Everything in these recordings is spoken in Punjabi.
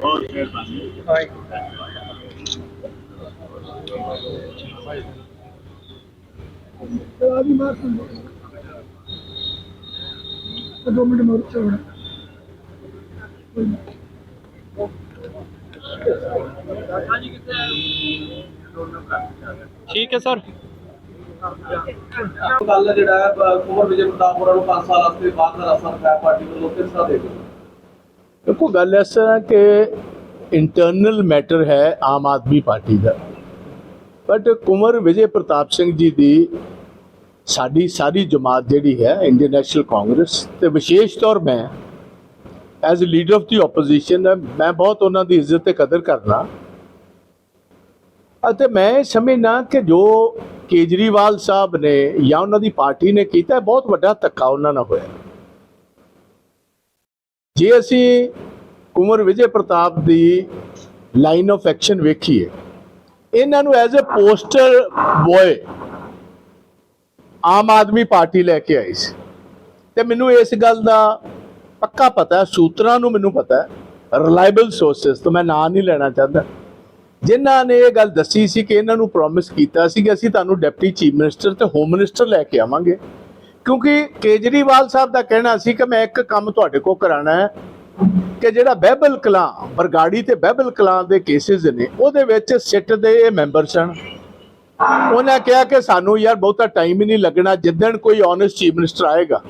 ਬਹੁਤ ਮਿਹਰਬਾਨੀ। ਆਦੀ ਮਾਰ ਸੰਭੋ ਦੋ ਮਿੰਟ ਮਾਰ ਚੋਣਾ ਠੀਕ ਹੈ ਸਰ। ਗੱਲ ਜਿਹੜਾ ਹੈ ਕੁੰਵਰ ਵਿਜੇ ਪ੍ਰਤਾਪ ਹੋਰਾਂ ਨੂੰ 5 ਸਾਲ ਵਾਸਤੇ ਬਾਹਰ ਦਾ ਰਸਤਾ ਪਾਰਟੀ ਵੱਲੋਂ ਕਿਸ ਦੇਖਦੇ ਹੋ? ਦੇਖੋ, ਗੱਲ ਇਸ ਤਰ੍ਹਾਂ ਕਿ ਇੰਟਰਨਲ ਮੈਟਰ ਹੈ ਆਮ ਆਦਮੀ ਪਾਰਟੀ ਦਾ। ਬਟ ਕੁੰਵਰ ਵਿਜੇ ਪ੍ਰਤਾਪ ਸਿੰਘ ਜੀ ਦੀ ਸਾਡੀ ਸਾਰੀ ਜਮਾਤ ਜਿਹੜੀ ਹੈ ਇੰਡੀਅਨ ਨੈਸ਼ਨਲ ਕਾਂਗਰਸ ਤੇ ਵਿਸ਼ੇਸ਼ ਤੌਰ ਮੈਂ as leader of the opposition ਮੈਂ ਬਹੁਤ ਉਹਨਾਂ ਦੀ ਇੱਜ਼ਤ ਤੇ ਕਦਰ ਕਰਨਾ ਅਤੇ ਮੈਂ ਸਮਝਣਾ ਕਿ ਜੋ ਕੇਜਰੀਵਾਲ ਸਾਹਿਬ ਨੇ ਜਾਂ ਉਹਨਾਂ ਦੀ ਪਾਰਟੀ ਨੇ ਕੀਤਾ, ਬਹੁਤ ਵੱਡਾ ਧੱਕਾ ਉਹਨਾਂ ਨਾਲ ਹੋਇਆ। ਜੇ ਅਸੀਂ ਕੁਮਰ ਵਿਜੇ ਪ੍ਰਤਾਪ ਦੀ ਲਾਈਨ ਆਫ ਐਕਸ਼ਨ ਵੇਖੀਏ, ਇਹਨਾਂ ਨੂੰ as a poster boy Aam Aadmi Party ਲੈ ਕੇ ਆਈ ਸੀ। ਤੇ ਮੈਨੂੰ ਇਸ ਗੱਲ ਦਾ ਪੱਕਾ ਪਤਾ ਹੈ, ਸੂਤਰਾਂ ਨੂੰ ਮੈਨੂੰ ਪਤਾ ਹੈ ਰਿਲਾਇਬਲ ਸੋਰਸਸ ਤੋਂ ਮੈਂ ਨਾਂ ਨਹੀਂ ਲੈਣਾ ਚਾਹੁੰਦਾ। ਜਿਨ੍ਹਾਂ ਨੇ ਇਹ ਗੱਲ ਦੱਸੀ ਸੀ ਕਿ ਇਹਨਾਂ ਨੂੰ ਪ੍ਰੋਮਿਸ ਕੀਤਾ ਸੀ ਕਿ ਅਸੀਂ ਤੁਹਾਨੂੰ ਡਿਪਟੀ ਚੀਫ ਮਿਨਿਸਟਰ ਤੇ ਹੋਮ ਮਿਨਿਸਟਰ ਲੈ ਕੇ ਆਵਾਂਗੇ। ਕਿਉਂਕਿ ਕੇਜਰੀਵਾਲ ਸਾਹਿਬ ਦਾ ਕਹਿਣਾ ਸੀ ਕਿ ਮੈਂ ਇੱਕ ਕੰਮ ਤੁਹਾਡੇ ਕੋਲ ਕਰਾਣਾ ਹੈ ਕਿ ਜਿਹੜਾ ਬਹਿਬਲ ਕਲਾਂ, ਬਰਗਾੜੀ ਤੇ ਬਹਿਬਲ ਕਲਾਂ ਦੇ ਕੇਸਿਸ ਨੇ, ਉਹਦੇ ਵਿੱਚ ਸਿੱਟ ਦੇ ਇਹ ਮੈਂਬਰ ਸਨ ਉਹਨਾਂ ਕਿਹਾ ਕਿ ਸਾਨੂੰ ਯਾਰ ਬਹੁਤਾ ਟਾਈਮ ਹੀ ਨਹੀਂ ਲੱਗਣਾ ਜਿੱਦਣ ਕੋਈ ਓਨੈਸਟ ਚੀਫ ਮਿਨਿਸਟਰ ਆਏਗਾ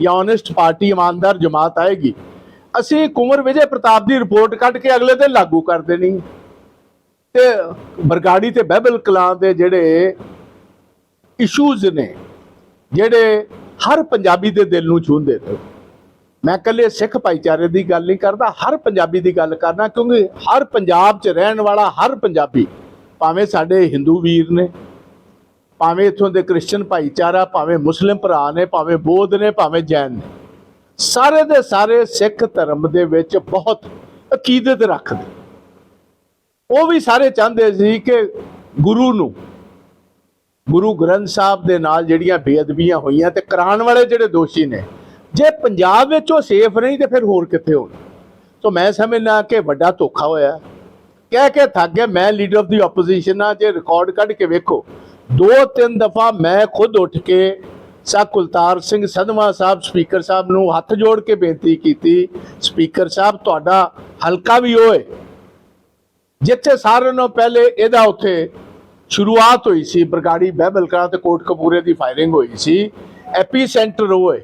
ਜਾਂ ਓਨੈਸਟ ਪਾਰਟੀ ਇਮਾਨਦਾਰ ਜਮਾਤ ਆਏਗੀ, ਅਸੀਂ ਕੁਮਰ ਵਿਜੇ ਪ੍ਰਤਾਪ ਦੀ ਰਿਪੋਰਟ ਕੱਢ ਕੇ ਅਗਲੇ ਦਿਨ ਲਾਗੂ ਕਰ ਦੇਣੀ। ਤੇ ਬਰਗਾੜੀ ਤੇ ਬਹਿਬਲ ਕਲਾਂ ਦੇ ਜਿਹੜੇ ਇਸ਼ੂਜ਼ ਨੇ ਜਿਹੜੇ ਹਰ ਪੰਜਾਬੀ ਦੇ ਦਿਲ ਨੂੰ ਛੂਹਦੇ ਨੇ। ਮੈਂ ਇਕੱਲੇ ਸਿੱਖ ਭਾਈਚਾਰੇ ਦੀ ਗੱਲ ਨਹੀਂ ਕਰਦਾ, ਹਰ ਪੰਜਾਬੀ ਦੀ ਗੱਲ ਕਰਨਾ ਕਿਉਂਕਿ ਹਰ ਪੰਜਾਬ 'ਚ ਰਹਿਣ ਵਾਲਾ ਹਰ ਪੰਜਾਬੀ, ਭਾਵੇਂ ਸਾਡੇ ਹਿੰਦੂ ਵੀਰ ਨੇ, ਭਾਵੇਂ ਇਥੋਂ ਦੇ ਕ੍ਰਿਸਚੀਅਨ ਭਾਈਚਾਰਾ, ਭਾਵੇਂ ਮੁਸਲਿਮ ਭਰਾ ਨੇ, ਭਾਵੇਂ ਬੋਧ ਨੇ, ਭਾਵੇਂ ਜੈਨ ਨੇ, ਸਾਰੇ ਦੇ ਸਾਰੇ ਸਿੱਖ ਧਰਮ ਦੇ ਵਿੱਚ ਬਹੁਤ ਅਕੀਦਤ ਰੱਖਦੇ। ਉਹ ਵੀ ਸਾਰੇ ਚਾਹੁੰਦੇ ਸੀ ਕਿ ਗੁਰੂ ਨੂੰ ਗੁਰੂ ਗ੍ਰੰਥ ਸਾਹਿਬ ਦੇ ਨਾਲ ਜਿਹੜੀਆਂ ਬੇਅਦਬੀਆਂ ਹੋਈਆਂ ਤੇ ਕਰਾਉਣ ਵਾਲੇ ਜਿਹੜੇ ਦੋਸ਼ੀ ਨੇ, ਜੇ ਪੰਜਾਬ ਵਿੱਚ ਉਹ ਸੇਫ ਨਹੀਂ ਤੇ ਫਿਰ ਹੋਰ ਕਿੱਥੇ ਹੋਣ? ਸੋ ਮੈਂ ਸਮਝਦਾ ਕਿ ਵੱਡਾ ਧੋਖਾ ਹੋਇਆ। ਕਹਿ ਕੇ ਥੱਕ ਗਿਆ, ਮੈਂ ਲੀਡਰ ਆਫ ਦੀ ਆਪੋਜੀਸ਼ਨ ਆ ਜੇ ਰਿਕਾਰਡ ਕੱਢ ਕੇ ਵੇਖੋ ਦੋ ਤਿੰਨ ਦਫਾ ਮੈਂ ਖੁਦ ਉੱਠ ਕੇ ਸਾ ਕੁਲਤਾਰ ਸਿੰਘ ਸੰਧਵਾ ਸਾਹਿਬ, ਸਪੀਕਰ ਸਾਹਿਬ ਨੂੰ ਹੱਥ ਜੋੜ ਕੇ ਬੇਨਤੀ ਕੀਤੀ, ਸਪੀਕਰ ਸਾਹਿਬ ਤੁਹਾਡਾ ਹਲਕਾ ਵੀ ਹੋਏ ਜਿੱਥੇ ਸਾਰਿਆਂ ਨਾਲੋਂ ਪਹਿਲੇ ਇਹਦਾ ਉੱਥੇ ਸ਼ੁਰੂਆਤ ਹੋਈ ਸੀ ਬਰਗਾੜੀ ਬਹਿਬਲ ਕਲਾਂ ਤੇ ਕੋਟ ਦੀ ਫਾਇਰਿੰਗ ਹੋਈ ਸੀ। ਐਪੀ ਸੈਂਟਰ ਹੋਏ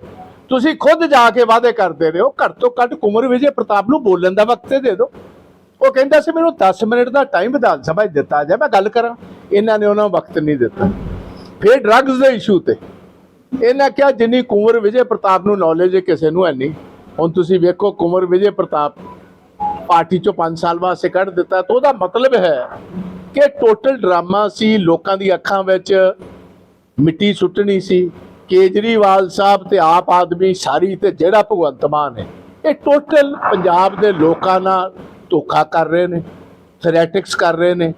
ਤੁਸੀਂ ਖੁਦ ਜਾ ਕੇ ਵਾਅਦੇ ਕਰਦੇ ਰਹੇ ਹੋ, ਘੱਟ ਤੋਂ ਘੱਟ ਕੁਮਰ ਵਿਜੇ ਪ੍ਰਤਾਪ ਨੂੰ ਬੋਲਣ ਦਾ ਵਕਤ ਤੇ ਦੇ ਦਿਓ। ਉਹ ਕਹਿੰਦਾ ਸੀ, ਮੈਨੂੰ 10 ਮਿੰਟ ਦਾ ਟਾਈਮ ਵਿਧਾਨ ਸਭਾ 'ਚ ਦਿੱਤਾ ਜਾਏ, ਮੈਂ ਗੱਲ ਕਰਾਂ। ਇਹਨਾਂ ਨੇ ਉਹਨਾਂ ਨੂੰ ਵਕਤ ਨਹੀਂ ਦਿੱਤਾ। ਫਿਰ ਡਰੱਗਸ ਦੇ ਇਸ਼ੂ ਤੇ ਇਹਨਾਂ ਕਿਹਾ, ਜਿੰਨੀ ਕੁਮਰ ਵਿਜੇ ਪ੍ਰਤਾਪ ਨੂੰ ਨੌਲੇਜ ਹੈ, ਕਿਸੇ ਨੂੰ ਹੈ ਨਹੀਂ। ਹੁਣ ਤੁਸੀਂ ਵੇਖੋ, ਕੁਮਰ ਵਿਜੇ ਪ੍ਰਤਾਪ ਪਾਰਟੀ ਚੋਂ 5 ਸਾਲ ਵਾਸਤੇ ਕੱਢ ਦਿੱਤਾ ਤਾਂ ਉਹਦਾ ਮਤਲਬ ਹੈ ਕਿ ਟੋਟਲ ਡਰਾਮਾ ਸੀ, ਲੋਕਾਂ ਦੀ ਅੱਖਾਂ ਵਿੱਚ ਮਿੱਟੀ ਸੁੱਟਣੀ ਸੀ, ਕੇਜਰੀਵਾਲ ਸਾਹਿਬ ਤੇ ਆਪ ਆਦਮੀ ਸਾਰੀ ਤੇ ਜਿਹੜਾ ਭਗਵੰਤ ਮਾਨ ਹੈ, ਇਹ ਟੋਟਲ ਪੰਜਾਬ ਦੇ ਲੋਕਾਂ ਨਾਲ ਧੋਖਾ ਕਰ ਰਹੇ ਨੇ ਥਰੈਟਿਕਸ ਕਰ ਰਹੇ ਨੇ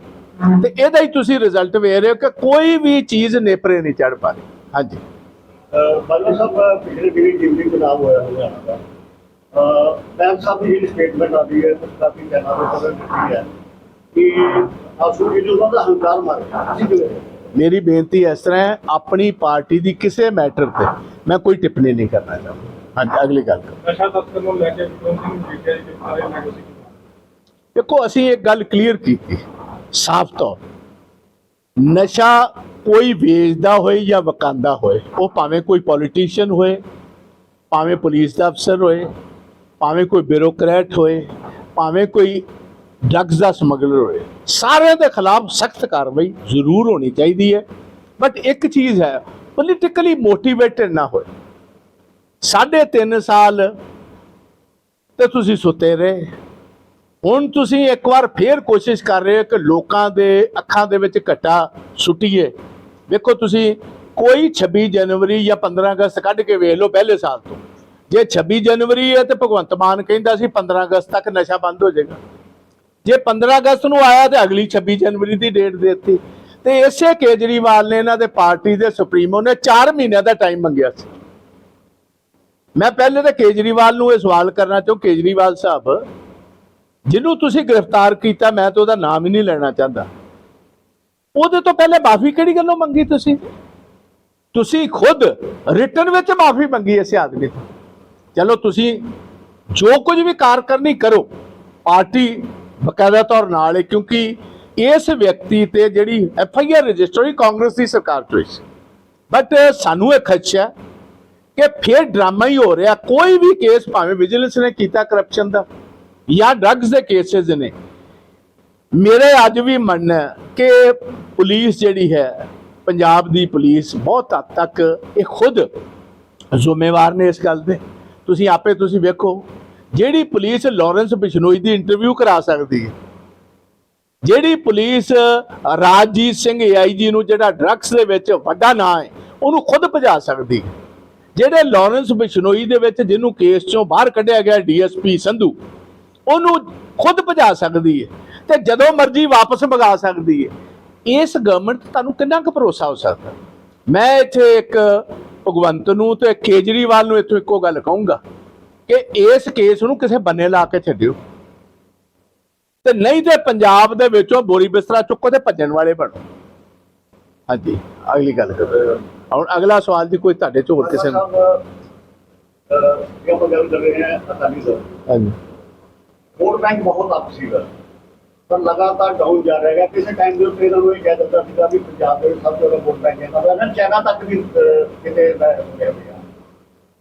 ਤੇ ਇਹਦਾ ਹੀ ਤੁਸੀਂ ਰਿਜ਼ਲਟ ਵੇਖ ਰਹੇ ਹੋ ਕਿ ਕੋਈ ਵੀ ਚੀਜ਼ ਨੇਪਰੇ ਨਹੀਂ ਚੜ ਪਾ ਰਹੀ। ਹਾਂਜੀ। ਬਾਲਾ ਸਾਹਿਬ ਪਿਛਲੇ ਦਿਨੀ ਜਿੰਨੀ ਖਿਲਾਫ ਹੋਇਆ ਹਰਿਆਣਾ ਦਾ ਬੈਂਕ ਸਾਹਿਬ ਦੀ ਸਟੇਟਮੈਂਟ ਆਦੀ ਹੈ ਕਾਫੀ ਕਹਿਣਾ ਹੈ। ਕਿ ਆਸੂ ਜੀ ਨੂੰ ਦਾ ਹੰਕਾਰ ਜੋ ਮੇਰੀ ਬੇਨਤੀ ਇਸ ਤਰ੍ਹਾਂ ਹੈ ਆਪਣੀ ਪਾਰਟੀ ਦੀ ਕਿਸੇ ਮੈਟਰ ਤੇ ਮੈਂ ਕੋਈ ਟਿੱਪਣੀ ਨਹੀਂ ਕਰਨਾ ਚਾਹੁੰਦਾ। ਹਾਂਜੀ ਅਗਲੀ ਗੱਲ ਕਰੋ। ਨਸ਼ਾ ਤਸਕਰ ਨੂੰ ਲੈ ਕੇ ਵਿਕਰਮ ਸਿੰਘ ਮਜੀਠੀਆ ਜੀ ਦੇ ਬਾਰੇ ਮੈਂ ਕੁਝ ਦੇਖੋ ਅਸੀਂ ਇੱਕ ਗੱਲ ਕਲੀਅਰ ਕੀਤੀ। ਸਾਫ਼ ਤੌਰ ਨਸ਼ਾ ਕੋਈ ਵੇਚਦਾ ਹੋਏ ਜਾਂ ਵਕਾਂਦਾ ਹੋਏ ਉਹ ਭਾਵੇਂ ਕੋਈ ਪੋਲੀਟੀਸ਼ੀਅਨ ਹੋਏ ਭਾਵੇਂ ਪੁਲਿਸ ਦਾ ਅਫਸਰ ਹੋਏ ਭਾਵੇਂ ਕੋਈ ਬਿਊਰੋਕਰੇਟ ਹੋਏ ਭਾਵੇਂ ਕੋਈ ਡਰੱਗਸ ਦਾ ਸਮਗਲਰ ਹੋਏ। ਸਾਰਿਆਂ ਦੇ ਖਿਲਾਫ ਸਖਤ ਕਾਰਵਾਈ ਜ਼ਰੂਰ ਹੋਣੀ ਚਾਹੀਦੀ ਹੈ। ਬਟ ਇੱਕ ਚੀਜ਼ ਹੈ ਪੋਲੀਟੀਕਲੀ ਮੋਟੀਵੇਟਡ ਨਾ ਹੋਏ। ਸਾਢੇ ਤਿੰਨ ਸਾਲ ਤੇ ਤੁਸੀਂ ਸੁੱਤੇ ਰਹੇ। ਹੁਣ ਤੁਸੀਂ ਇੱਕ ਵਾਰ ਫੇਰ ਕੋਸ਼ਿਸ਼ ਕਰ ਰਹੇ ਹੋ ਕਿ ਲੋਕਾਂ ਦੇ ਅੱਖਾਂ ਦੇ ਵਿੱਚ ਘਟਾ ਸੁੱਟੀਏ। ਵੇਖੋ ਤੁਸੀਂ, ਕੋਈ 26 ਜਨਵਰੀ ਜਾਂ 15 ਅਗਸਤ ਕੱਢ ਕੇ ਵੇਖ ਲਓ ਪਹਿਲੇ ਸਾਲ ਤੋਂ। ਜੇ 26 ਜਨਵਰੀ ਹੈ ਤੇ ਭਗਵੰਤ ਮਾਨ ਕਹਿੰਦਾ ਸੀ 15 ਅਗਸਤ ਤੱਕ ਨਸ਼ਾ ਬੰਦ ਹੋ ਜਾਏਗਾ। ਜੇ 15 ਅਗਸਤ ਨੂੰ ਆਇਆ ਤੇ ਅਗਲੀ 26 ਜਨਵਰੀ ਦੀ ਡੇਟ ਦੇ ਦਿੱਤੀ। ਤੇ ਇਸੇ ਕੇਜਰੀਵਾਲ ਨੇ ਇਹਨਾਂ ਦੇ ਪਾਰਟੀ ਦੇ ਸੁਪਰੀਮੋ ਨੇ 4 ਮਹੀਨਿਆਂ ਦਾ ਟਾਈਮ ਮੰਗਿਆ ਸੀ। ਮੈਂ ਪਹਿਲੇ ਤਾਂ ਕੇਜਰੀਵਾਲ ਨੂੰ ਇਹ ਸਵਾਲ ਕਰਨਾ ਚਾਹੁੰ, ਕੇਜਰੀਵਾਲ ਸਾਹਿਬ, ਜਿਹਨੂੰ ਤੁਸੀਂ ਗ੍ਰਿਫਤਾਰ ਕੀਤਾ, ਮੈਂ ਤਾਂ ਉਹਦਾ ਨਾਮ ਹੀ ਨਹੀਂ ਲੈਣਾ ਚਾਹੁੰਦਾ। ਉਹਦੇ ਤੋਂ ਪਹਿਲੇ ਮਾਫੀ ਕਿਹੜੀ ਗੱਲੋਂ ਮੰਗੀ ਤੁਸੀਂ? ਤੁਸੀਂ ਖੁਦ ਰਿਟਰਨ ਵਿੱਚ ਮਾਫੀ ਮੰਗੀ ਇਸ ਆਦਮੀ ਤੋਂ ਚਲੋ ਤੁਸੀਂ ਜੋ ਕੁਝ ਵੀ ਕਾਰਕਰਨੀ ਕਰੋ, ਪਾਰਟੀ ਬਕਾਇਦਾ ਤੌਰ ਨਾਲ ਹੈ ਕਿਉਂਕਿ ਇਸ ਵਿਅਕਤੀ ਤੇ ਜਿਹੜੀ ਐਫ ਆਈ ਆਰ ਰਜਿਸਟਰ ਹੋਈ, ਕਾਂਗਰਸ ਦੀ ਸਰਕਾਰ ਚ ਹੋਈ ਬਟ ਸਾਨੂੰ ਇਹ ਖਦਸ਼ਾ ਹੈ ਕਿ ਫਿਰ ਡਰਾਮਾ ਹੀ ਹੋ ਰਿਹਾ। ਕੋਈ ਵੀ ਕੇਸ ਭਾਵੇਂ ਵਿਜੀਲੈਂਸ ਨੇ ਕੀਤਾ ਕਰਪਸ਼ਨ ਦਾ, ਜਾਂ ਡਰੱਗਸ ਦੇ ਕੇਸਿਸ ਨੇ। ਮੇਰੇ ਅੱਜ ਵੀ ਮੰਨਣਾ ਕਿ ਪੁਲਿਸ ਜਿਹੜੀ ਹੈ, ਪੰਜਾਬ ਦੀ ਪੁਲਿਸ ਬਹੁਤ ਹੱਦ ਤੱਕ ਇਹ ਖੁਦ ਜ਼ਿੰਮੇਵਾਰ ਨੇ ਇਸ ਗੱਲ ਦੇ। ਤੁਸੀਂ ਆਪੇ ਤੁਸੀਂ ਵੇਖੋ ਜਿਹੜੀ ਪੁਲਿਸ ਲਾਰੈਂਸ ਬਿਸ਼ਨੋਈ ਦੀ ਇੰਟਰਵਿਊ ਕਰਾ ਸਕਦੀ ਹੈ। ਜਿਹੜੀ ਪੁਲਿਸ ਰਾਜਜੀਤ ਸਿੰਘ ਏਆਈਜੀ ਨੂੰ ਜਿਹੜਾ ਡਰੱਗਸ ਦੇ ਵਿੱਚ ਵੱਡਾ ਨਾਂ ਹੈ, ਉਹਨੂੰ ਖੁਦ ਭਜਾ ਸਕਦੀ ਹੈ। ਜਿਹੜੇ ਲਾਰੈਂਸ ਬਿਸ਼ਨੋਈ ਦੇ ਵਿੱਚ ਜਿਹਨੂੰ ਕੇਸ ਚੋਂ ਬਾਹਰ ਕੱਢਿਆ ਗਿਆ ਡੀਐਸਪੀ ਸੰਧੂ, ਉਹਨੂੰ ਖੁਦ ਭਜਾ ਸਕਦੀ ਹੈ ਤੇ ਜਦੋਂ ਮਰਜ਼ੀ ਵਾਪਸ ਮੰਗਾ ਸਕਦੀ ਹੈ। ਇਸ ਗਵਰਨਮੈਂਟ ਤੁਹਾਨੂੰ ਕਿੰਨਾ ਕੁ ਭਰੋਸਾ ਹੋ ਸਕਦਾ? ਮੈਂ ਇੱਥੇ ਇੱਕ ਭਗਵੰਤ ਨੂੰ ਤੇ ਕੇਜਰੀਵਾਲ ਨੂੰ ਇੱਥੋਂ ਇੱਕੋ ਗੱਲ ਕਹੂੰਗਾ। ਕਿ ਇਸ ਕੇਸ ਨੂੰ ਕਿਸੇ ਬੰਨੇ ਲਾ ਕੇ ਛੱਡਿਓ। ਤੇ ਨਹੀਂ ਤੇ ਪੰਜਾਬ ਦੇ ਵਿੱਚੋਂ ਬੋਰੀ ਬਿਸਤਰਾ ਚੁੱਕੋ ਤੇ ਭੱਜਣ ਵਾਲੇ ਬਣੋ। ਹਾਂਜੀ ਅਗਲੀ ਗੱਲ ਕਰੋ। ਹੁਣ ਅਗਲਾ ਸਵਾਲ ਜੀ ਕੋਈ ਤੁਹਾਡੇ ਚ ਹੋਰ ਕਿਸੇ ਨੂੰ ਇਹ ਆਪਾਂ ਗੱਲ ਕਰ ਰਹੇ ਹਾਂ ਅਕਾਲੀ ਦਲ ਹਾਂਜੀ। ਵੋਟ ਬੈਂਕ ਬਹੁਤ ਅਪ ਸੀਗਾ ਪਰ ਲਗਾਤਾਰ ਡਾਊਨ ਜਾ ਰਿਹਾ ਹੈ ਕਿਸੇ ਟਾਈਮ ਦੇ ਉੱਤੇ ਇਹਨਾਂ ਨੂੰ ਇਹ ਕਹਿ ਦਿੱਤਾ ਸੀਗਾ ਵੀ ਪੰਜਾਬ ਦੇ ਸਭ ਤੋਂ ਜ਼ਿਆਦਾ ਵੋਟ ਬੈਂਕ ਹੈ। ਤਾਂ ਚਾਈਨਾ ਤੱਕ ਵੀ ਕਿਤੇ ਗਿਆ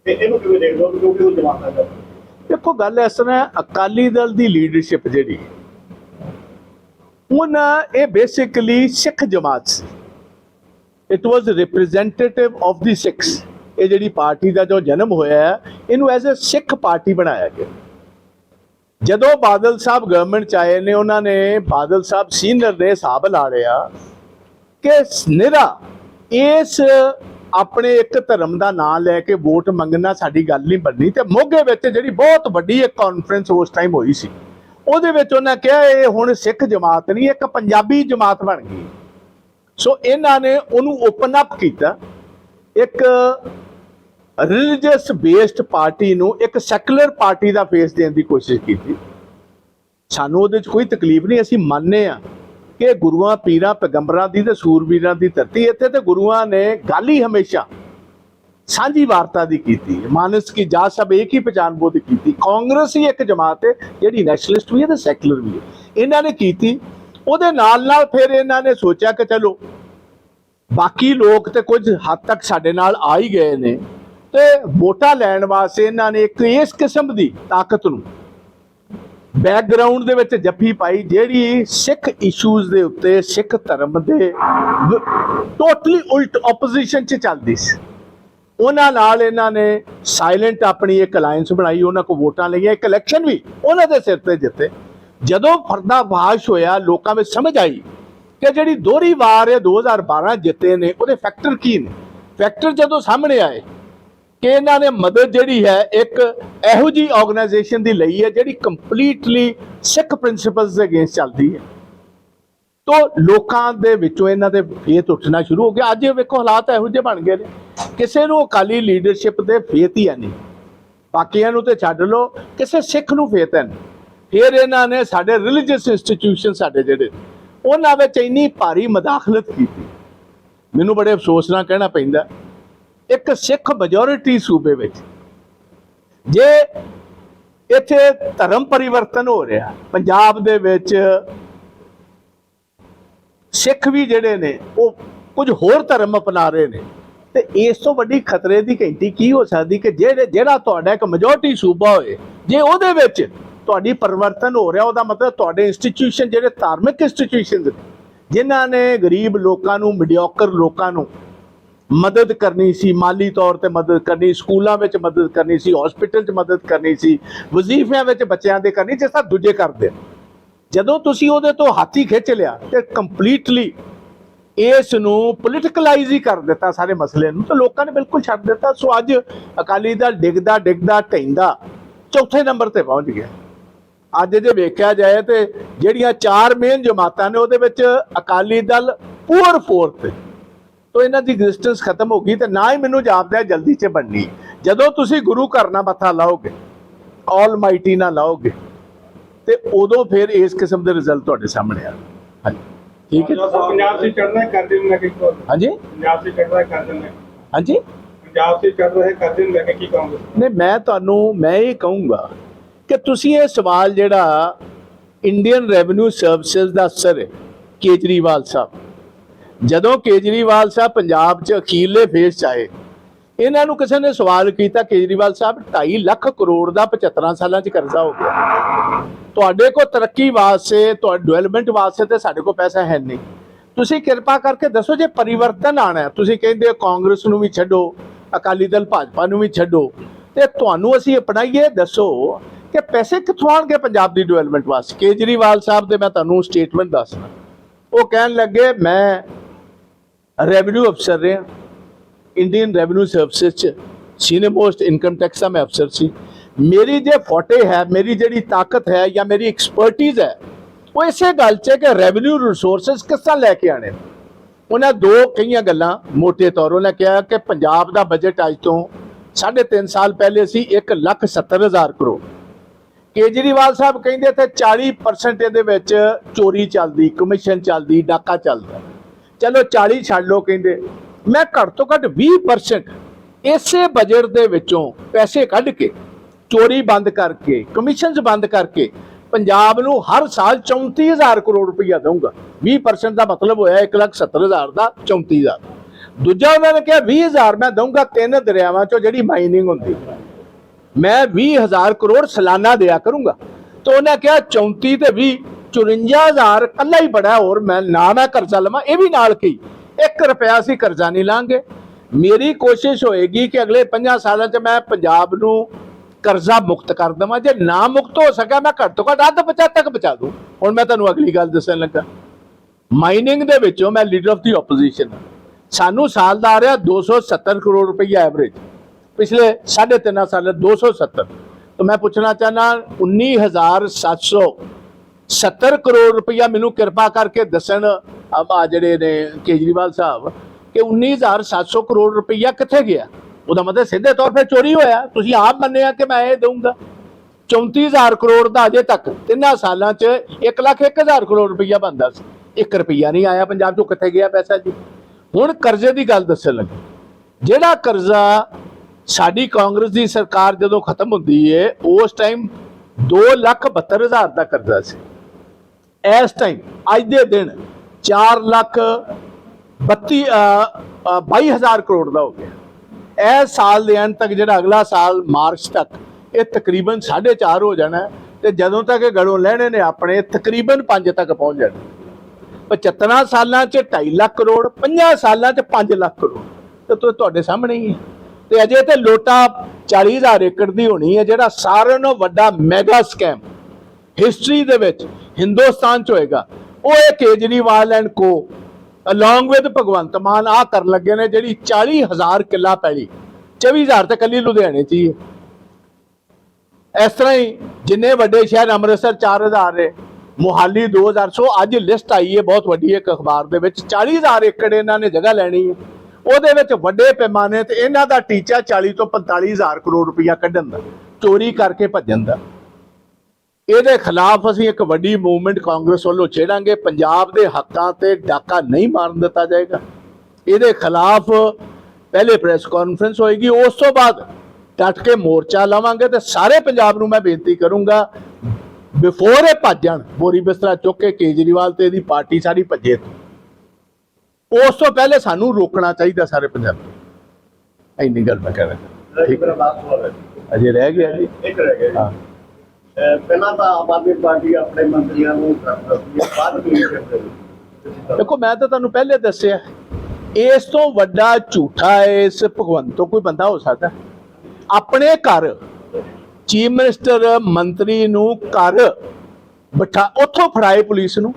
ਤੇ ਇਹਨੂੰ ਕਿਵੇਂ ਦੇਖਦੇ ਹੋ? ਕਿਉਂਕਿ ਉਹ ਜਮਾਨਾ ਦਾ ਦੇਖੋ, ਗੱਲ ਇਸ ਤਰ੍ਹਾਂ ਅਕਾਲੀ ਦਲ ਦੀ ਲੀਡਰਸ਼ਿਪ ਜਿਹੜੀ ਉਹਨਾਂ ਇਹ ਬੇਸਿਕਲੀ ਸਿੱਖ ਜਮਾਤ ਸੀ। It was representative of the Sikhs ਇਹ ਜਿਹੜੀ ਪਾਰਟੀ ਦਾ ਜੋ ਜਨਮ ਹੋਇਆ ਹੈ, ਇਹਨੂੰ ਐਜ਼ ਅ ਸਿੱਖ ਪਾਰਟੀ ਬਣਾਇਆ ਗਿਆ। ਜਦੋਂ ਬਾਦਲ ਸਾਹਿਬ ਗਵਰਨਮੈਂਟ ਚ ਆਏ ਨੇ, ਉਹਨਾਂ ਨੇ ਬਾਦਲ ਸਾਹਿਬ ਸੀਨੀਅਰ ਦੇ ਹਿਸਾਬ ਲਾ ਲਿਆ ਕਿ ਨਿਰਾ ਇਸ ਆਪਣੇ ਇੱਕ ਧਰਮ ਦਾ ਨਾਮ ਲੈ ਕੇ ਵੋਟ ਮੰਗਣਾ ਸਾਡੀ ਗੱਲ ਨਹੀਂ ਬਣਨੀ ਤੇ ਮੋਗੇ ਵਿੱਚ ਜਿਹੜੀ ਬਹੁਤ ਵੱਡੀ ਇੱਕ ਕਾਨਫਰੰਸ ਉਸ ਟਾਈਮ ਹੋਈ ਸੀ, ਉਹਦੇ ਵਿੱਚ ਉਹਨਾਂ ਕਿਹਾ ਇਹ ਹੁਣ ਸਿੱਖ ਜਮਾਤ ਨਹੀਂ, ਇੱਕ ਪੰਜਾਬੀ ਜਮਾਤ ਬਣ ਗਈ। ਸੋ ਇਹਨਾਂ ਨੇ ਉਹਨੂੰ ਓਪਨ ਅਪ ਕੀਤਾ। ਇੱਕ ਰਿਲੀਜੀਅਸ ਬੇਸਡ ਪਾਰਟੀ ਨੂੰ ਇੱਕ ਸੈਕੂਲਰ ਪਾਰਟੀ ਦਾ ਫੇਸ ਦੇਣ ਦੀ ਕੋਸ਼ਿਸ਼ ਕੀਤੀ। ਸਾਨੂੰ ਉਹਦੇ 'ਚ ਕੋਈ ਤਕਲੀਫ ਨਹੀਂ, ਅਸੀਂ ਮੰਨਦੇ ਆ ਕਿ ਗੁਰੂਆਂ, ਪੀਰਾਂ, ਪੈਗੰਬਰਾਂ ਦੀ ਤੇ ਸੂਰਬੀਰਾਂ ਦੀ ਧਰਤੀ ਇੱਥੇ ਤੇ ਗੁਰੂਆਂ ਨੇ ਗੱਲ ਹੀ ਹਮੇਸ਼ਾ ਸਾਂਝੀ ਵਾਰਤਾ ਦੀ ਕੀਤੀ ਮਾਨਸ ਕੀ ਜਾ ਸਭ ਇੱਕ ਹੀ ਪਛਾਣ ਬੋਧ ਕੀਤੀ। ਕਾਂਗਰਸ ਹੀ ਇੱਕ ਜਮਾਤ ਹੈ, ਜਿਹੜੀ ਨੈਸ਼ਨਲਿਸਟ ਵੀ ਹੈ ਤੇ ਸੈਕੂਲਰ ਵੀ ਹੈ। ਇਹਨਾਂ ਨੇ ਕੀਤੀ। ਉਹਦੇ ਨਾਲ ਨਾਲ ਫਿਰ ਇਹਨਾਂ ਨੇ ਸੋਚਿਆ ਕਿ ਚਲੋ, ਬਾਕੀ ਲੋਕ ਤੇ ਕੁਝ ਹੱਦ ਤੱਕ ਸਾਡੇ ਨਾਲ ਆ ਹੀ ਗਏ ਨੇ ਤੇ ਵੋਟਾਂ ਲੈਣ ਵਾਸਤੇ ਇਹਨਾਂ ਨੇ ਇੱਕ ਇਸ ਕਿਸਮ ਦੀ ਤਾਕਤ ਨੂੰ ਬੈਕਗ੍ਰਾਉਂਡ ਦੇ ਵਿੱਚ ਜੱਫੀ ਪਾਈ, ਜਿਹੜੀ ਸਿੱਖ ਇਸ਼ੂਜ਼ ਦੇ ਉੱਤੇ, ਸਿੱਖ ਧਰਮ ਦੇ ਟੋਟਲੀ ਉਲਟ ਆਪੋਜੀਸ਼ਨ 'ਚ ਚੱਲਦੀ ਸੀ। ਉਹਨਾਂ ਨਾਲ ਇਹਨਾਂ ਨੇ ਸਾਇਲੈਂਟ ਆਪਣੀ ਇੱਕ ਅਲਾਈਅੰਸ ਬਣਾਈ, ਉਹਨਾਂ ਕੋ ਵੋਟਾਂ ਲਈਆਂ, ਇੱਕ ਇਲੈਕਸ਼ਨ ਵੀ ਉਹਨਾਂ ਦੇ ਸਿਰ ਤੇ ਜਿੱਤੇ। ਜਦੋਂ ਫਰਦਾਬਾਸ਼ ਹੋਇਆ, ਲੋਕਾਂ ਵਿੱਚ ਸਮਝ ਆਈ ਕਿ ਜਿਹੜੀ ਦੋਹਰੀ ਵਾਰ ਇਹ 2012 ਜਿੱਤੇ ਨੇ, ਉਹਦੇ ਫੈਕਟਰ ਕੀ ਨੇ? ਫੈਕਟਰ ਜਦੋਂ ਸਾਹਮਣੇ ਆਏ ਕਿ ਇਹਨਾਂ ਨੇ ਮਦਦ ਜਿਹੜੀ ਹੈ ਇੱਕ ਇਹੋ ਜੀ ਆਰਗੇਨਾਈਜੇਸ਼ਨ ਦੀ ਲਈ ਹੈ ਜਿਹੜੀ ਕੰਪਲੀਟਲੀ ਸਿੱਖ ਪ੍ਰਿੰਸੀਪਲਸ ਦੇ ਅਗੇਂਸਟ ਚੱਲਦੀ ਹੈ। ਤੋ ਲੋਕਾਂ ਦੇ ਵਿੱਚੋਂ ਇਹਨਾਂ ਦੇ ਫੇਥ ਉੱਠਣਾ ਸ਼ੁਰੂ ਹੋ ਗਿਆ। ਅੱਜ ਇਹ ਵੇਖੋ ਹਾਲਾਤ ਇਹੋ ਜਿਹੇ ਬਣ ਗਏ ਨੇ। ਕਿਸੇ ਨੂੰ ਅਕਾਲੀ ਲੀਡਰਸ਼ਿਪ ਦੇ ਫੇਥ ਹੀ ਹੈ ਨਹੀਂ। ਬਾਕੀਆਂ ਨੂੰ ਤੇ ਛੱਡ ਲਓ, ਕਿਸੇ ਸਿੱਖ ਨੂੰ ਫੇਥ ਹੈ ਨਹੀਂ। ਫਿਰ ਇਹਨਾਂ ਨੇ ਸਾਡੇ ਰਿਲੀਜੀਅਸ ਇੰਸਟੀਟਿਊਸ਼ਨ ਸਾਡੇ ਜਿਹੜੇ ਉਹਨਾਂ ਵਿੱਚ ਇੰਨੀ ਭਾਰੀ ਮਦਾਖਲਤ ਕੀਤੀ। ਮੈਨੂੰ ਬੜੇ ਅਫਸੋਸ ਨਾਲ ਕਹਿਣਾ ਪੈਂਦਾ। ਇੱਕ ਸਿੱਖ ਮੈਜੋਰਿਟੀ ਸੂਬੇ ਵਿੱਚ। ਜੇ ਇੱਥੇ ਧਰਮ ਪਰਿਵਰਤਨ ਹੋ ਰਿਹਾ, ਪੰਜਾਬ ਦੇ ਵਿੱਚ ਸਿੱਖ ਵੀ ਜਿਹੜੇ ਨੇ, ਉਹ ਕੁਝ ਹੋਰ ਧਰਮ ਅਪਣਾ ਰਹੇ ਨੇ। ਤੇ ਇਸ ਤੋਂ ਵੱਡੀ ਖਤਰੇ ਦੀ ਘੰਟੀ ਕੀ ਹੋ ਸਕਦੀ ਕਿ ਜਿਹੜੇ, ਜਿਹੜਾ ਤੁਹਾਡਾ ਇੱਕ ਮੈਜੋਰਟੀ ਸੂਬਾ ਹੋਏ, ਜੇ ਉਹਦੇ ਵਿੱਚ ਤੁਹਾਡੀ ਪਰਿਵਰਤਨ ਹੋ ਰਿਹਾ, ਉਹਦਾ ਮਤਲਬ ਤੁਹਾਡੇ ਇੰਸਟੀਟਿਊਸ਼ਨ ਜਿਹੜੇ ਧਾਰਮਿਕ ਇੰਸਟੀਟਿਊਸ਼ਨ ਨੇ, ਜਿਨ੍ਹਾਂ ਨੇ ਗਰੀਬ ਲੋਕਾਂ ਨੂੰ ਮੀਡੀਓਕਰ ਲੋਕਾਂ ਨੂੰ ਮਦਦ ਕਰਨੀ ਸੀ, ਮਾਲੀ ਤੌਰ ਤੇ ਮਦਦ ਕਰਨੀ, ਸਕੂਲਾਂ ਵਿੱਚ ਮਦਦ ਕਰਨੀ ਸੀ ਹਸਪੀਟਲ 'ਚ ਮਦਦ ਕਰਨੀ ਸੀ, ਵਜ਼ੀਫਿਆਂ ਵਿੱਚ ਬੱਚਿਆਂ ਦੇ ਕਰਨੀ, ਜਿਸ ਤਰ੍ਹਾਂ ਦੂਜੇ ਕਰਦੇ ਜਦੋਂ ਤੁਸੀਂ ਉਹਦੇ ਤੋਂ ਹਾਥੀ ਖਿੱਚ ਲਿਆ ਤੇ ਕੰਪਲੀਟਲੀ ਇਸ ਨੂੰ ਪੋਲਿਟਿਕਲਾਈਜ਼ ਹੀ ਕਰ ਦਿੱਤਾ ਸਾਰੇ ਮਸਲੇ ਨੂੰ, ਤਾਂ ਲੋਕਾਂ ਨੇ ਬਿਲਕੁਲ ਛੱਡ ਦਿੱਤਾ। ਸੋ ਅੱਜ ਅਕਾਲੀ ਦਲ ਡਿੱਗਦਾ ਡਿੱਗਦਾ ਢੈਂਦਾ ਚੌਥੇ ਨੰਬਰ ਤੇ ਪਹੁੰਚ ਗਿਆ। ਅੱਜ ਜੇ ਵੇਖਿਆ ਜਾਏ ਤੇ ਜਿਹੜੀਆਂ ਚਾਰ ਮੇਨ ਜਮਾਤਾਂ ਨੇ, ਉਹਦੇ ਵਿੱਚ ਅਕਾਲੀ ਦਲ ਪੂਰ ਫੋਰਥ ਤੇ ਤੋਂ ਇਹਨਾਂ ਦੀ ਰੈਜ਼ਿਸਟੈਂਸ ਖਤਮ ਹੋ ਗਈ ਤੇ ਨਾ ਹੀ ਮੈਨੂੰ ਜਾਪਦਾ ਜਲਦੀ 'ਚ ਬਣਨੀ। ਜਦੋਂ ਤੁਸੀਂ ਗੁਰੂ ਘਰ ਨਾਲ ਮੱਥਾ ਲਾਓਗੇ ਆਲਮਾਈਟੀ ਨਾਲ ਲਾਓਗੇ ਤੇ ਉਦੋਂ ਫਿਰ ਇਸ ਕਿਸਮ ਦੇ ਰਿਜ਼ਲਟ ਤੁਹਾਡੇ ਸਾਹਮਣੇ ਆ। ਠੀਕ ਹੈ ਪੰਜਾਬ ਸੇ ਚੜ੍ਹਨਾ ਕਰ ਦੇਣਾ ਕਿ ਹਾਂਜੀ? ਪੰਜਾਬ ਸੇ ਚੜ੍ਹਨਾ ਕਰ ਦੇਣਾ ਹਾਂਜੀ? ਪੰਜਾਬ ਸੇ ਚੜ ਰਹੇ ਕਰਦੇ ਨੂੰ ਲੈ ਕੇ ਕੀ ਕਹੋਗੇ। ਨਹੀਂ ਮੈਂ ਤੁਹਾਨੂੰ ਮੈਂ ਇਹ ਕਹੂੰਗਾ ਕਿ ਤੁਸੀਂ ਇਹ ਸਵਾਲ ਜਿਹੜਾ ਇੰਡੀਅਨ ਰੈਵਨਿਊ ਸਰਵਿਸਿਜ਼ ਦਾ ਅਫਸਰ ਕੇਜਰੀਵਾਲ ਸਾਹਿਬ। ਜਦੋਂ ਕੇਜਰੀਵਾਲ ਸਾਹਿਬ ਪੰਜਾਬ 'ਚ ਅਖੀਰਲੇ ਫੇਸ 'ਚ ਆਏ, ਇਹਨਾਂ ਨੂੰ ਕਿਸੇ ਨੇ ਸਵਾਲ ਕੀਤਾ, ਕੇਜਰੀਵਾਲ ਸਾਹਿਬ 2.5 ਲੱਖ ਕਰੋੜ ਦਾ 75 ਸਾਲਾਂ 'ਚ ਕਰਜ਼ਾ ਹੋ ਗਿਆ। ਤੁਹਾਡੇ ਕੋਲ ਤਰੱਕੀ ਵਾਸਤੇ, ਤੁਹਾਡੇ ਡਿਵੈਲਪਮੈਂਟ ਵਾਸਤੇ ਤੇ ਸਾਡੇ ਕੋਲ ਪੈਸਾ ਹੈ ਨਹੀਂ। ਤੁਸੀਂ ਕਿਰਪਾ ਕਰਕੇ ਦੱਸੋ ਜੇ ਪਰਿਵਰਤਨ ਆਣਾ ਹੈ, ਤੁਸੀਂ ਕਹਿੰਦੇ ਹੋ ਕਾਂਗਰਸ ਨੂੰ ਵੀ ਛੱਡੋ, ਅਕਾਲੀ ਦਲ ਭਾਜਪਾ ਨੂੰ ਵੀ ਛੱਡੋ, ਤੇ ਤੁਹਾਨੂੰ ਅਸੀਂ ਅਪਣਾਈਏ, ਦੱਸੋ ਕਿ ਪੈਸੇ ਕਿੱਥੋਂ ਆਣਗੇ ਪੰਜਾਬ ਦੀ ਡਿਵੈਲਪਮੈਂਟ ਵਾਸਤੇ? ਕੇਜਰੀਵਾਲ ਸਾਹਿਬ ਦੇ ਮੈਂ ਤੁਹਾਨੂੰ ਸਟੇਟਮੈਂਟ ਦੱਸਣਾ ਉਹ ਕਹਿਣ ਲੱਗੇ, ਮੈਂ ਰੈਵਨਿਊ ਅਫਸਰ ਰਿਹਾ ਇੰਡੀਅਨ ਰੈਵਨਿਊ ਸਰਵਿਸ ਚ ਸੀਨੀਅਰ ਮੋਸਟ ਇਨਕਮ ਟੈਕਸ ਦਾ ਮੈਂ ਅਫਸਰ ਸੀ ਮੇਰੀ ਜੇ ਫੋਟੇ ਹੈ ਮੇਰੀ ਜਿਹੜੀ ਤਾਕਤ ਹੈ ਜਾਂ ਮੇਰੀ ਐਕਸਪਰਟਿਜ਼ ਹੈ ਉਹ ਇਸੇ ਗੱਲ 'ਚ ਕਿ ਰੈਵਨਿਊ ਰਿਸੋਰਸਸ ਕਿਸ ਤਰ੍ਹਾਂ ਲੈ ਕੇ ਆਣੇ ਉਹਨਾਂ ਦੋ ਕਈਆਂ ਗੱਲਾਂ ਮੋਟੇ ਤੌਰ ਉਹਨਾਂ ਕਿਹਾ ਕਿ ਪੰਜਾਬ ਦਾ ਬਜਟ ਅੱਜ ਤੋਂ 3.5 ਸਾਲ ਪਹਿਲੇ ਸੀ 1,70,000 ਕਰੋੜ ਕੇਜਰੀਵਾਲ ਸਾਹਿਬ ਕਹਿੰਦੇ ਤੇ 40% ਇਹਦੇ ਵਿੱਚ ਚੋਰੀ ਚੱਲਦੀ ਕਮਿਸ਼ਨ ਚੱਲਦੀ ਡਾਕਾ ਚੱਲਦਾ ਚਲੋ 40 ਛੱਡ ਲਓ ਕਹਿੰਦੇ। ਮੈਂ ਘੱਟ ਤੋਂ ਘੱਟ 20% ਇਸੇ ਬਜਟ ਦੇ ਵਿੱਚੋਂ ਪੈਸੇ ਕੱਢ ਕੇ, ਚੋਰੀ ਬੰਦ ਕਰਕੇ ਕਮਿਸ਼ਨਸ ਬੰਦ ਕਰਕੇ ਪੰਜਾਬ ਨੂੰ ਹਰ ਸਾਲ 34000 ਕਰੋੜ ਰੁਪਈਆ ਦਊਂਗਾ। 20% ਦਾ ਮਤਲਬ ਹੋਇਆ 170000 ਦਾ 34000 ਦੂਜਾ ਉਹਨਾਂ ਨੇ ਕਿਹਾ 20000 ਮੈਂ ਦਊਂਗਾ ਤਿੰਨ ਦਰਿਆਵਾਂ ਚੋਂ ਜਿਹੜੀ ਮਾਈਨਿੰਗ ਹੁੰਦੀ। ਮੈਂ 20000 ਕਰੋੜ ਸਾਲਾਨਾ ਦਿਆ ਕਰੂੰਗਾ। ਤਾਂ ਉਹਨੇ ਕਿਹਾ 34 ਤੇ 20 54000 ਕੱਲਾ ਹੀ ਬੜਾ ਹੋਰ ਮੈਂ ਨਾ ਮੈਂ ਕਰਜ਼ਾ ਲਵਾਂ, ਇਹ ਵੀ ਨਾਲ ਕੀ? 1 ਰੁਪਿਆ ਸੀ ਕਰਜ਼ਾ ਨਹੀਂ ਲਾਂਗੇ। ਮੇਰੀ ਕੋਸ਼ਿਸ਼ ਹੋਏਗੀ ਕਿ ਅਗਲੇ 50 ਸਾਲਾਂ 'ਚ ਮੈਂ ਪੰਜਾਬ ਨੂੰ ਕਰਜ਼ਾ ਮੁਕਤ ਕਰ ਦੇਵਾਂ। ਜੇ ਨਾ ਮੁਕਤ ਹੋ ਸਕਿਆ, ਮੈਂ ਘੱਟ ਤੋਂ ਘੱਟ ਅੱਧ ਬਚਾ ਤੱਕ ਬਚਾ ਦੂੰ। ਹੁਣ ਮੈਂ ਤੁਹਾਨੂੰ ਅਗਲੀ ਗੱਲ ਦੱਸਣ ਲੱਗਾ। ਮਾਈਨਿੰਗ ਦੇ ਵਿੱਚੋਂ ਮੈਂ ਲੀਡਰ ਆਫ ਦੀ ਆਪੋਜੀਸ਼ਨ ਸਾਨੂੰ ਸਾਲ ਦਾ ਆ ਰਿਹਾ 270 ਕਰੋੜ ਰੁਪਈਆ ਐਵਰੇਜ ਪਿਛਲੇ 3.5 ਸਾਲ 270 ਤਾਂ ਮੈਂ ਪੁੱਛਣਾ ਚਾਹਨਾ 19770 ਕਰੋੜ ਰੁਪਈਆ ਮੈਨੂੰ ਕਿਰਪਾ ਕਰਕੇ ਦੱਸਣ ਆ ਜਿਹੜੇ ਨੇ ਕੇਜਰੀਵਾਲ ਸਾਹਿਬ ਕਿ 19700 ਕਰੋੜ ਰੁਪਈਆ ਕਿੱਥੇ ਗਿਆ? ਉਹਦਾ ਮਤਲਬ ਸਿੱਧੇ ਤੌਰ 'ਤੇ ਚੋਰੀ ਹੋਇਆ। ਤੁਸੀਂ ਆਪ ਮੰਨਿਆ ਕਿ ਮੈਂ ਇਹ ਦਊਂਗਾ। 34000 ਕਰੋੜ ਦਾ ਅਜੇ ਤੱਕ ਤਿੰਨਾਂ ਸਾਲਾਂ 'ਚ 1 ਲੱਖ 1000 ਕਰੋੜ ਰੁਪਈਆ ਬੰਦਾ ਸੀ। 1 ਰੁਪਈਆ ਨਹੀਂ ਆਇਆ ਪੰਜਾਬ 'ਚੋਂ ਕਿੱਥੇ ਗਿਆ ਪੈਸਾ ਜੀ? ਹੁਣ ਕਰਜ਼ੇ ਦੀ ਗੱਲ ਦੱਸਣ ਲੱਗੇ। ਜਿਹੜਾ ਕਰਜ਼ਾ ਸਾਡੀ ਕਾਂਗਰਸ ਦੀ ਸਰਕਾਰ ਜਦੋਂ ਖਤਮ ਹੁੰਦੀ ਏ, ਉਸ ਟਾਈਮ 272000 ਦਾ ਕਰਜ਼ਾ ਸੀ। ਇਸ ਟਾਈਮ ਅੱਜ ਦੇ ਦਿਨ 4 ਲੱਖ 32 22000 ਕਰੋੜ ਦਾ ਹੋ ਗਿਆ। ਇਸ ਸਾਲ ਦੇ ਅੰਤ ਤੱਕ ਜਿਹੜਾ ਅਗਲਾ ਸਾਲ ਮਾਰਚ ਤੱਕ ਇਹ ਤਕਰੀਬਨ 4.5 ਹੋ ਜਾਣਾ ਹੈ ਤੇ ਜਦੋਂ ਤੱਕ ਇਹ ਗੜੋਂ ਲੈਣੇ ਨੇ, ਆਪਣੇ ਤਕਰੀਬਨ 5 ਤੱਕ ਪਹੁੰਚ ਜਾਣਾ। 75 ਸਾਲਾਂ 'ਚ 2.5 ਲੱਖ ਕਰੋੜ 50 ਸਾਲਾਂ 'ਚ 5 ਲੱਖ ਕਰੋੜ। ਤੇ ਤੁ- ਤੁਹਾਡੇ ਸਾਹਮਣੇ ਹੀ ਹੈ। ਤੇ ਅਜੇ ਤੇ ਲੋਟਾ 40000 ਏਕੜ ਦੀ ਹੋਣੀ ਹੈ, ਜਿਹੜਾ ਸਾਰਿਆਂ ਨਾਲੋਂ ਵੱਡਾ ਮੈਗਾ ਸਕੈਮ ਹਿਸਟਰੀ ਦੇ ਵਿੱਚ ਹਿੰਦੁਸਤਾਨ 'ਚ ਹੋਏਗਾ। ਉਹ ਇਹ Kejriwal and co along with Bhagwant Mann ਆ ਕਰਨ ਲੱਗੇ ਨੇ ਜਿਹੜੀ 40000 ਕਿੱਲਾ ਪੈਲੀ। 24000 ਤੇ ਕੱਲੀ ਲੁਧਿਆਣੇ 'ਚ ਹੀ ਹੈ। ਇਸ ਤਰ੍ਹਾਂ ਹੀ ਜਿੰਨੇ ਵੱਡੇ ਸ਼ਹਿਰ ਅੰਮ੍ਰਿਤਸਰ 4000 ਨੇ, ਮੁਹਾਲੀ 2000 ਸੋ ਅੱਜ ਲਿਸਟ ਆਈ ਹੈ, ਬਹੁਤ ਵੱਡੀ ਇੱਕ ਅਖਬਾਰ ਦੇ ਵਿੱਚ। 40000 ਏਕੜ ਇਹਨਾਂ ਨੇ ਜਗ੍ਹਾ ਲੈਣੀ ਹੈ। ਉਹਦੇ ਵਿੱਚ ਵੱਡੇ ਪੈਮਾਨੇ ਤੇ ਇਹਨਾਂ ਦਾ ਟੀਚਾ 40 ਤੋਂ 45000 ਕਰੋੜ ਰੁਪਇਆ ਕੱਢਣ ਦਾ, ਚੋਰੀ ਕਰਕੇ ਭੱਜਣ ਦਾ। ਇਹਦੇ ਖਿਲਾਫ ਅਸੀਂ ਇੱਕ ਵੱਡੀ ਮੂਵਮੈਂਟ ਕਾਂਗਰਸ ਵੱਲੋਂ ਛੇੜਾਂਗੇ। ਪੰਜਾਬ ਦੇ ਹੱਕਾਂ ਤੇ ਡਾਕਾ ਨਹੀਂ ਮਾਰਨ ਦਿੱਤਾ ਜਾਏਗਾ। ਇਹਦੇ ਖਿਲਾਫ ਪਹਿਲੇ ਪ੍ਰੈਸ ਕਾਨਫਰੰਸ ਹੋਏਗੀ। ਉਸ ਤੋਂ ਬਾਅਦ ਡਟ ਕੇ ਮੋਰਚਾ ਲਾਵਾਂਗੇ ਤੇ ਸਾਰੇ ਪੰਜਾਬ ਨੂੰ ਮੈਂ ਬੇਨਤੀ ਕਰੂੰਗਾ ਬਿਫੋਰ ਇਹ ਭੱਜਣ ਬੋਰੀ ਬਿਸਤਰਾ ਚੁੱਕ ਕੇ ਕੇਜਰੀਵਾਲ ਤੇ ਇਹਦੀ ਪਾਰਟੀ ਸਾਰੀ ਭੱਜੇ। ਤੋਂ ਉਸ ਤੋਂ ਪਹਿਲੇ ਸਾਨੂੰ ਰੋਕਣਾ ਚਾਹੀਦਾ ਸਾਰੇ ਪੰਜਾਬ ਨੂੰ। ਇੰਨੀ ਗੱਲ ਮੈਂ ਕਹਿ ਰਿਹਾ। ਠੀਕ ਅਜੇ ਰਹਿ ਗਿਆ ਜੀ। ਇੱਕ ਰਹਿ ਗਿਆ ਜੀ। ਪਹਿਲਾਂ ਤਾਂ ਆਮ ਆਦਮੀ ਪਾਰਟੀ ਆਪਣੇ ਮੰਤਰੀਆਂ ਨੂੰ ਬਾਅਦ ਵਿੱਚ ਦੇਖੋ, ਮੈਂ ਤਾਂ ਤੁਹਾਨੂੰ ਪਹਿਲੇ ਦੱਸਿਆ, ਇਸ ਤੋਂ ਵੱਡਾ ਝੂਠਾ ਇਸ ਭਗਵੰਤ ਤੋਂ ਕੋਈ ਬੰਦਾ ਹੋ ਸਕਦਾ ਆਪਣੇ ਘਰ, ਚੀਫ ਮਿਨਿਸਟਰ ਮੰਤਰੀ ਨੂੰ ਘਰ ਬਿਠਾ, ਉੱਥੋਂ ਫੜਾਏ ਪੁਲਿਸ ਨੂੰ,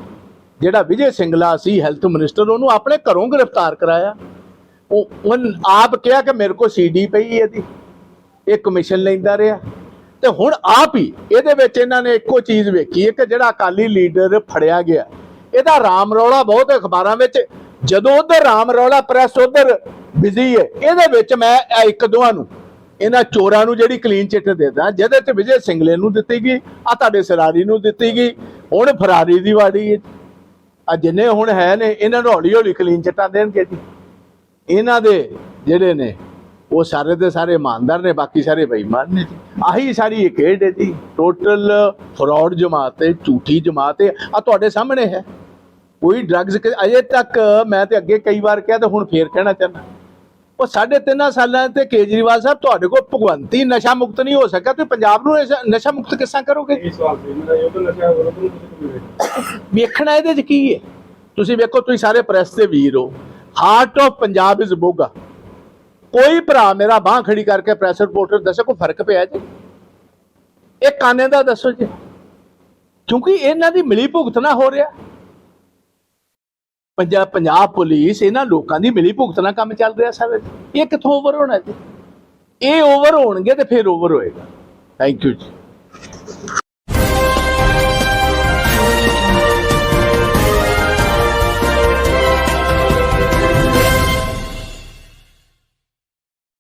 ਜਿਹੜਾ ਵਿਜੇ ਸਿੰਗਲਾ ਸੀ ਹੈਲਥ ਮਿਨਿਸਟਰ, ਉਹਨੂੰ ਆਪਣੇ ਘਰੋਂ ਗ੍ਰਿਫਤਾਰ ਕਰਾਇਆ। ਉਹ ਆਪ ਕਿਹਾ ਕਿ ਮੇਰੇ ਕੋਲ ਸੀਡੀ ਪਈ ਇਹਦੀ, ਇਹ ਕਮਿਸ਼ਨ ਲੈਂਦਾ ਰਿਹਾ। ਤੇ ਹੁਣ ਆਪ ਹੀ ਇਹਦੇ ਵਿੱਚ ਇਹਨਾਂ ਨੇ ਇੱਕੋ ਚੀਜ਼ ਵੇਖੀ ਹੈ ਕਿ ਜਿਹੜਾ ਅਕਾਲੀ ਲੀਡਰ ਫੜਿਆ ਗਿਆ। ਇਹਦਾ ਰਾਮ ਰੌਲਾ ਬਹੁਤ ਅਖਬਾਰਾਂ ਵਿੱਚ। ਜਦੋਂ ਉਧਰ ਰਾਮ ਰੌਲਾ ਪ੍ਰੈਸ ਉਧਰ ਬਿਜ਼ੀ ਹੈ, ਇਹਦੇ ਵਿੱਚ ਮੈਂ ਇੱਕ ਦੋਹਾਂ ਨੂੰ, ਇਹਨਾਂ ਚੋਰਾਂ ਨੂੰ ਜਿਹੜੀ ਕਲੀਨ ਚਿੱਟ ਦੇਦਾ ਜਿਹਦੇ ਤੇ ਵਿਜੇ ਸਿੰਗਲੇ ਨੂੰ ਦਿੱਤੀ ਗਈ ਆ ਤੁਹਾਡੇ ਸਰਾਰੀ ਨੂੰ ਦਿੱਤੀ ਗਈ, ਹੁਣ ਫਰਾਰੀ ਦੀ ਵਾੜੀ ਹੈ। ਆ ਜਿੰਨੇ ਹੁਣ ਹੈ ਨੇ, ਇਹਨਾਂ ਨੂੰ ਹੌਲੀ ਹੌਲੀ ਕਲੀਨ ਚਿੱਟਾਂ ਦੇਣਗੇ ਜੀ। ਇਹਨਾਂ ਦੇ ਜਿਹੜੇ ਨੇ ਉਹ ਸਾਰੇ ਦੇ ਸਾਰੇ ਇਮਾਨਦਾਰ ਨੇ ਬਾਕੀ ਸਾਰੇ ਬੇਈਮਾਨ ਨੇ ਜੀ। ਆਹੀ ਸਾਰੀ ਇੱਕ ਖੇਡ ਹੈ ਜੀ। ਟੋਟਲ ਫਰਾਡ ਜਮਾਤ ਹੈ ਝੂਠੀ ਜਮਾਤ ਹੈ। ਆ ਤੁਹਾਡੇ ਸਾਹਮਣੇ ਹੈ। ਕੋਈ ਡਰੱਗਸ ਅਜੇ ਤੱਕ ਮੈਂ ਤੇ ਅੱਗੇ ਕਈ ਵਾਰ ਕਿਹਾ ਤੇ ਹੁਣ ਫੇਰ ਕਹਿਣਾ ਚਾਹੁੰਦਾ। ਉਹ ਸਾਢੇ ਤਿੰਨ ਸਾਲਾਂ ਤੇ ਕੇਜਰੀਵਾਲ ਸਾਹਿਬ ਤੁਹਾਡੇ ਕੋਲ ਭਗਵੰਤੀ ਨਸ਼ਾ ਮੁਕਤ ਨਹੀਂ ਹੋ ਸਕਿਆ ਤੇ ਪੰਜਾਬ ਨੂੰ ਨਸ਼ਾ- ਮੁਕਤ ਕਿਸਾਂ ਕਰੋਗੇ? ਇਹ ਇਹ ਵੇਖਣਾ ਇਹਦੇ 'ਚ ਕੀ ਹੈ? ਤੁਸੀਂ ਵੇਖੋ ਤੁਸੀਂ ਸਾਰੇ ਪ੍ਰੈਸ ਦੇ ਵੀਰ ਹੋ। Heart of Punjab is Moga ਕੋਈ ਭਰਾ ਮੇਰਾ ਬਾਹ ਖੜੀ ਕਰਕੇ ਪ੍ਰੈਸ ਰਿਪੋਰਟਰ ਦੱਸੋ ਕੋਈ ਫ਼ਰਕ ਪਿਆ ਜੀ? ਇਹ ਕਾਨੇ ਦਾ ਦੱਸੋ ਜੀ? ਕਿਉਂਕਿ ਇਹਨਾਂ ਦੀ ਮਿਲੀ ਭੁਗਤ ਨਾ ਹੋ ਰਿਹਾ। ਪੰਜਾਬ ਪੰਜਾਬ ਪੁਲਿਸ ਇਹਨਾਂ ਲੋਕਾਂ ਦੀ ਮਿਲੀ ਭੁਗਤ ਨਾਲ ਕੰਮ ਚੱਲ ਰਿਹਾ ਸਰ। ਇਹ ਕਿੱਥੋਂ ਓਵਰ ਹੋਣਾ ਜੀ? ਇਹ ਓਵਰ ਹੋਣਗੇ ਤੇ ਫਿਰ ਓਵਰ ਹੋਏਗਾ। ਥੈਂਕ ਯੂ ਜੀ।